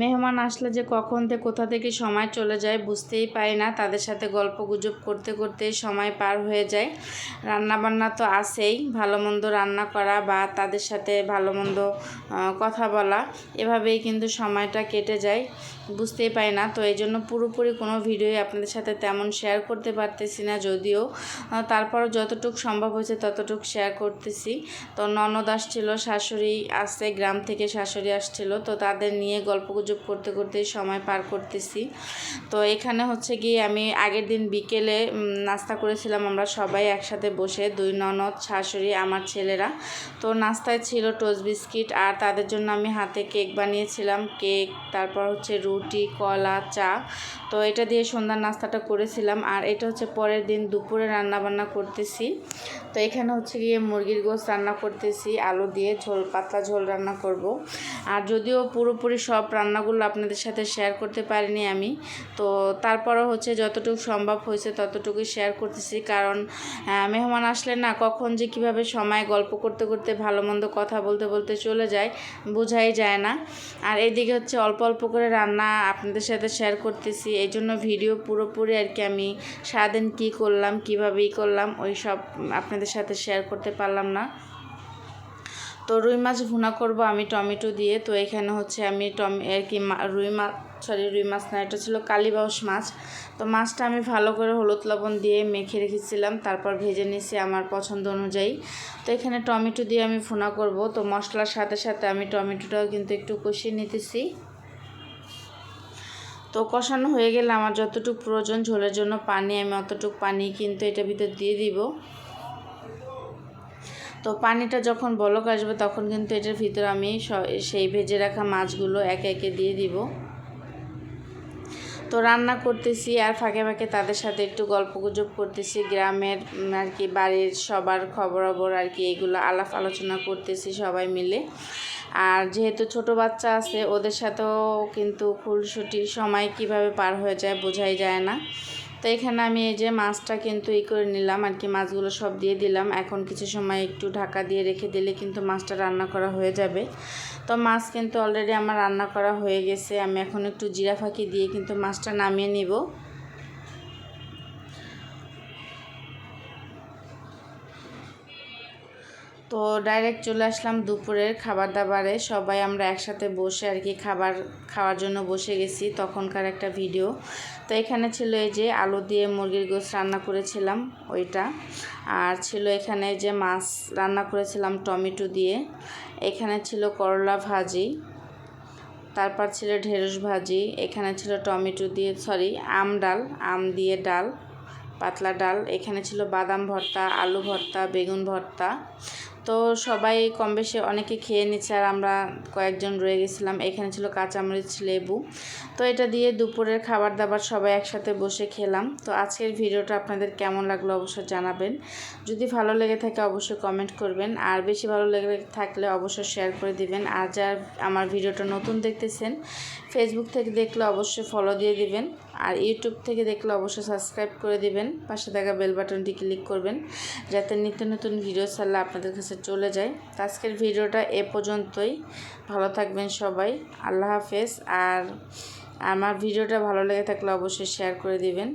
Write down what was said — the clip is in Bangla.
মেহমান আসলে যে কখন থেকে কোথা থেকে সময় চলে যায় বুঝতেই পারি না। তাদের সাথে গল্প গুজব করতে করতে সময় পার হয়ে যায়। রান্না বান্না তো আছেই, ভালো মন্দ রান্না করা বা তাদের সাথে ভালো মন্দ কথা বলা, এভাবেই কিন্তু সময়টা কেটে যায়। বুঝতেই পারি না। তো এই জন্য পুরোপুরি কোনো ভিডিওই আপনাদের সাথে তেমন শেয়ার করতে পারতেছি না যদিও। তারপরও যতটুকু সম্ভব হয়েছে ততটুকু শেয়ার করতেছি। তো ননদ আসছিল, শাশুড়ি আসছে গ্রাম থেকে শাশুড়ি আসছিল। তো তাদের নিয়ে গল্পগুজব করতে করতেই সময় পার করতেছি। তো এখানে হচ্ছে গিয়ে আমি আগের দিন বিকেলে নাস্তা করেছিলাম আমরা সবাই একসাথে বসে, দুই ননদ, শাশুড়ি, আমার ছেলেরা। তো নাস্তায় ছিল টোস্ট বিস্কিট আর তাদের জন্য আমি হাতে কেক বানিয়েছিলাম। কেক, তারপর হচ্ছে রুটি, কলা, চা। তো এটা দিয়ে সন্ধ্যার নাস্তাটা করেছিলাম। আর এটা হচ্ছে পরের দিন দুপুরে রান্না বান্না করতেছি। তো এখানে হচ্ছে গিয়ে মুরগির গোস্ত রান্না করতেছি, আলু দিয়ে ঝোল, পাতলা ঝোল রান্না করব। আর যদিও পুরোপুরি সব রান্নাগুলো আপনাদের সাথে শেয়ার করতে পারিনি আমি, তো তারপরও হচ্ছে যতটুকু সম্ভব হয়েছে ততটুকুই শেয়ার করতেছি। কারণ মেহমান আসলে না কখন যে কীভাবে সময় গল্প করতে করতে ভালো মন্দ কথা বলতে বলতে চলে যায়, বোঝাই যায় না। আর এদিকে হচ্ছে অল্প অল্প করে রান্না আপনাদের সাথে শেয়ার করতেছি। এই জন্য ভিডিও পুরোপুরি আর কি আমি সারাদিন কী করলাম, কীভাবে ই করলাম, ওই সব আপনাদের সাথে শেয়ার করতে পারলাম না। তো রুই মাছ ভুনা করব আমি টমেটো দিয়ে। তো এখানে হচ্ছে আমি টম আর কি রুই মাছ সরি রুই মাছ না, এটা ছিল কালীবাউস মাছ। তো মাছটা আমি ভালো করে হলুদ লবণ দিয়ে মেখে রেখেছিলাম, তারপর ভেজে নিয়েছি আমার পছন্দ অনুযায়ী। তো এখানে টমেটো দিয়ে আমি ভুনা করব। তো মশলার সাথে সাথে আমি টমেটোটাও কিন্তু একটু কষিয়ে নিতেছি। তো কষানো হয়ে গেলে আমার যতটুকু প্রয়োজন ঝোলের জন্য পানি, আমি অতটুকু পানি কিন্তু এটা ভিতর দিয়ে দিব। তো পানিটা যখন বলক আসবে তখন কিন্তু এটার ভিতর আমি সেই ভেজে রাখা মাছগুলো একে একে দিয়ে দিব। তো রান্না করতেছি আর ফাঁকে ফাঁকে তাদের সাথে একটু গল্প গুজব করতেছি। গ্রামের আর কি বাড়ির সবার খবরাবর আর কি এগুলো আলাপ আলোচনা করতেছি সবাই মিলে। আর যেহেতু ছোট বাচ্চা আছে, ওদের সাথেও কিন্তু খুলসুটির সময় কীভাবে পার হয়ে যায় বোঝাই যায় না। তো এখানে আমি এই যে মাছটা কিন্তু ই করে নিলাম আর কি, মাছগুলো সব দিয়ে দিলাম। এখন কিছু সময় একটু ঢাকা দিয়ে রেখে দিলে কিন্তু মাছটা রান্না করা হয়ে যাবে। তো মাছ কিন্তু অলরেডি আমার রান্না করা হয়ে গেছে। আমি এখন একটু জিরা ফাঁকি দিয়ে কিন্তু মাছটা নামিয়ে নিব। তো ডাইরেক্ট চলে আসলাম দুপুরের খাবার দাবারে সবাই আমরা একসাথে বসে আর কি খাবার খাওয়ার জন্য বসে গেছি তখনকার একটা ভিডিও তো এখানে ছিল এই যে আলু দিয়ে মুরগির গোস রান্না করেছিলাম, ওইটা। আর ছিল এখানে যে মাছ রান্না করেছিলাম টমেটো দিয়ে। এখানে ছিল করলা ভাজি। তারপর ছিল ঢেঁড়স ভাজি। এখানে ছিল টমেটো দিয়ে সরি আম ডাল, আম দিয়ে ডাল, পাতলা ডাল। এখানে ছিল বাদাম ভর্তা, আলু ভর্তা, বেগুন ভর্তা। তো সবাই কম বেশি অনেকে খেয়ে নিচ্ছে আর আমরা কয়েকজন রয়ে গেছিলাম। এখানে ছিল কাঁচামরিচ, লেবু। তো এটা দিয়ে দুপুরের খাবার দাবার সবাই একসাথে বসে খেলাম। তো আজকের ভিডিওটা আপনাদের কেমন লাগল অবশ্যই জানাবেন। যদি ভালো লেগে থাকে অবশ্যই কমেন্ট করবেন। আর বেশি ভালো লেগে থাকলে অবশ্যই শেয়ার করে দিবেন। আর যার আমার ভিডিওটা নতুন দেখতেছেন ফেসবুক থেকে দেখলে অবশ্যই ফলো দিয়ে দিবেন। আর ইউটিউব থেকে দেখলে অবশ্যই সাবস্ক্রাইব করে দেবেন। পাশে থাকা বেল বাটনটি ক্লিক করবেন, যাতে নিত্য নতুন ভিডিও ছাড়লে আপনাদের কাছে চলে যায়। তো আজকের ভিডিওটা এ পর্যন্তই। ভালো থাকবেন সবাই। আল্লাহ হাফেজ। আর আমার ভিডিওটা ভালো লেগে থাকলে অবশ্যই শেয়ার করে দিবেন।